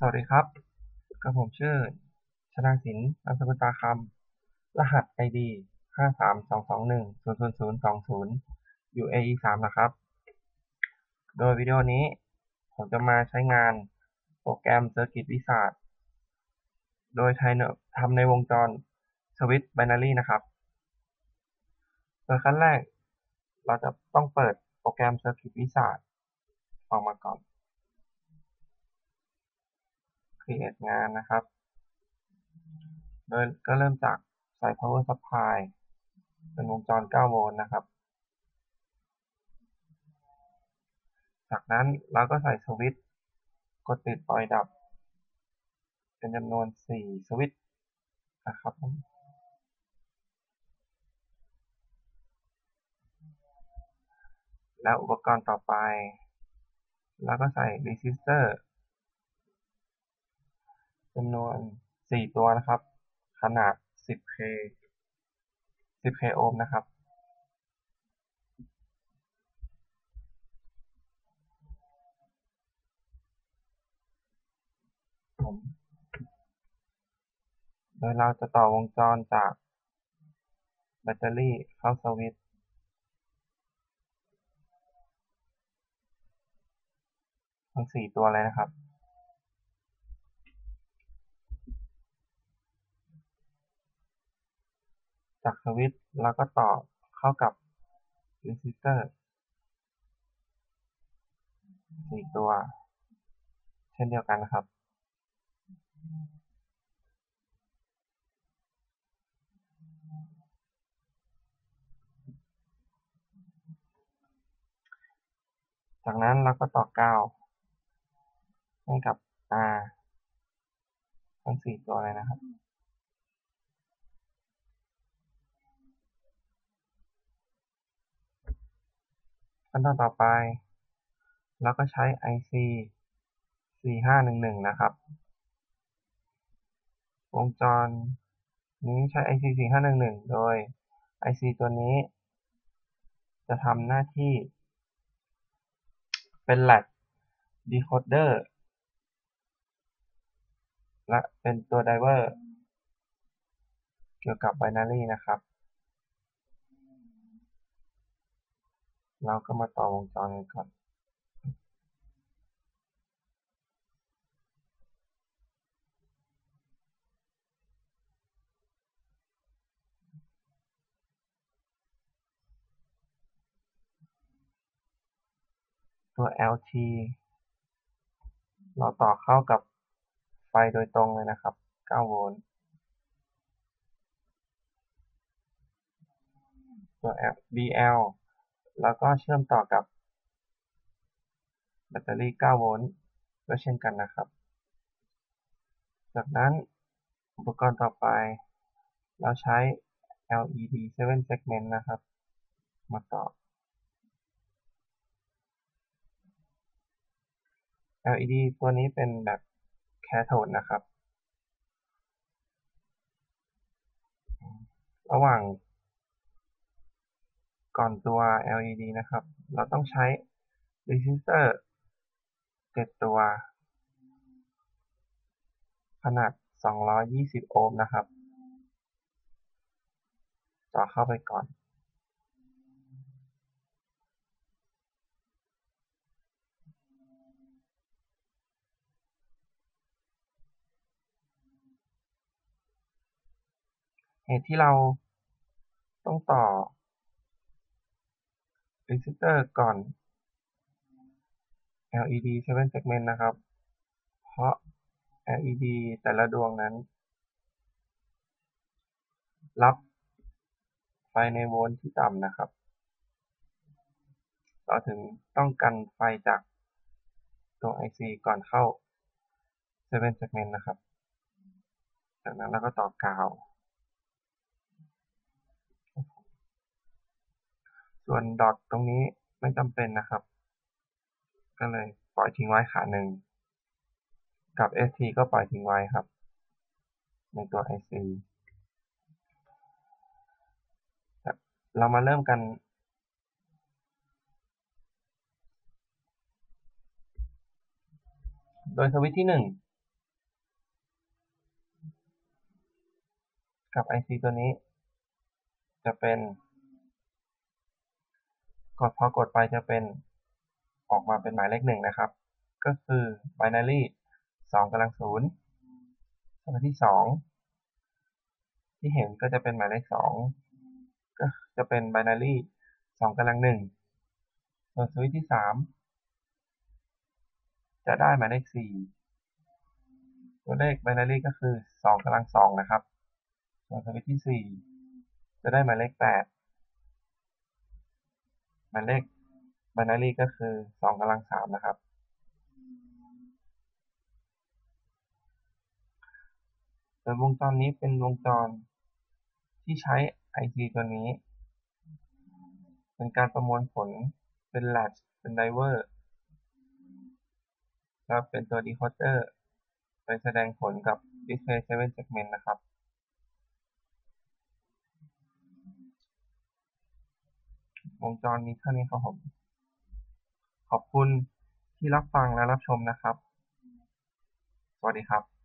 สวัสดีครับกับผมชื่อ ชนาสินนามสกุลตาคำ รหัส ID 53221000020 UAE 3นะครับ โดยวิดีโอนี้ ผมจะมาใช้งานโปรแกรม Circuit Wizard โดยทำในวงจร Switch Binary นะครับ โดยขั้นแรก เราจะต้องเปิดโปรแกรม Circuit Wizard ออกมาก่อน create งานนะครับ โดยก็เริ่มจากใส่ power supply เป็นวงจร 9 โวลต์นะครับ จากนั้นเราก็ใส่สวิตช์กดติดปล่อยดับ เป็นจำนวน 4 สวิตช์นะครับแล้วอุปกรณ์ต่อไปเราก็ใส่ resistor จำนวน 4 ตัวนะครับ ขนาด 10k 10k โอห์มนะครับ โดยเราจะต่อวงจรจากแบตเตอรี่เข้าสวิตช์ทั้ง 4 ตัวเลยนะครับ จากสวิตช์แล้วก็ต่อเข้ากับรีซิสเตอร์สี่ตัว เช่นเดียวกันนะครับ จากนั้นเราก็ต่อกาวให้กับ R ทั้งสี่ตัวเลยนะครับ ขั้นตอนต่อไปเราก็ใช้ IC 4511 นะครับ วงจรนี้ใช้ IC 4511 โดย IC ตัวนี้ จะทำหน้าที่ เป็น latch decoder และเป็นตัว driver เกี่ยวกับ binary นะครับ เราก็มาต่อวงจรกันก่อนตัว LT เราต่อเข้ากับไฟโดยตรงเลยนะครับ 9 โวลต์ ตัว BL แล้วก็เชื่อมต่อกับแบตเตอรี่ 9 โวลต์ด้วยเช่นกันนะครับ จากนั้นอุปกรณ์ต่อไป เราใช้ LED 7 segment นะครับ มาต่อ LED ตัวนี้เป็นแบบแคโทดนะครับ ระหว่าง ก่อนตัว LED นะครับ เราต้องใช้ resistor 7 ตัว ขนาด 220 โอห์มนะครับ ต่อเข้าไปก่อน เหตุที่เราต้องต่อ resistor ก่อน LED 7 segment นะครับ เพราะ LED แต่ละดวงนั้น รับไฟในโวลต์ที่ต่ำนะครับ เราถึงต้องกันไฟจากตัว IC ก่อนเข้า7 segment นะครับ จากนั้นเราก็ต่อกาว ส่วนดอทตรงนี้ไม่จำเป็นนะครับ ก็เลยปล่อยทิ้งไว้ขาหนึ่ง กับ st ก็ปล่อยทิ้งไว้ครับ ในตัว ic เรามาเริ่มกัน โดยสวิตที่หนึ่งกับ IC ตัวนี้ จะเป็น กดพอกดไปจะเป็นออกมาเป็นหมายเลขหนึ่งนะครับ ก็คือ binary สองกำลังศูนย์ส่วนที่สองที่เห็นก็จะเป็นหมายเลขสองก็จะเป็น binary สองกำลังหนึ่งส่วนสวิตช์ที่สามจะได้หมายเลขสี่ตัวเลข binary ก็คือสองกำลังสองนะครับ ส่วนสวิตที่สี่จะได้หมายเลขแปด มายเลข binary ก็คือสองกำลังสามนะครับ โดยวงจรนี้เป็นวงจรที่ใช้ IC ตัวนี้ เป็นการประมวลผลเป็น latch เป็น driver แล้วเป็นตัว decoder ไปแสดงผลกับ display 7 segment นะครับ วงจรนี้เท่านี้ครับผม ขอบคุณที่รับฟังและรับชมนะครับ สวัสดีครับ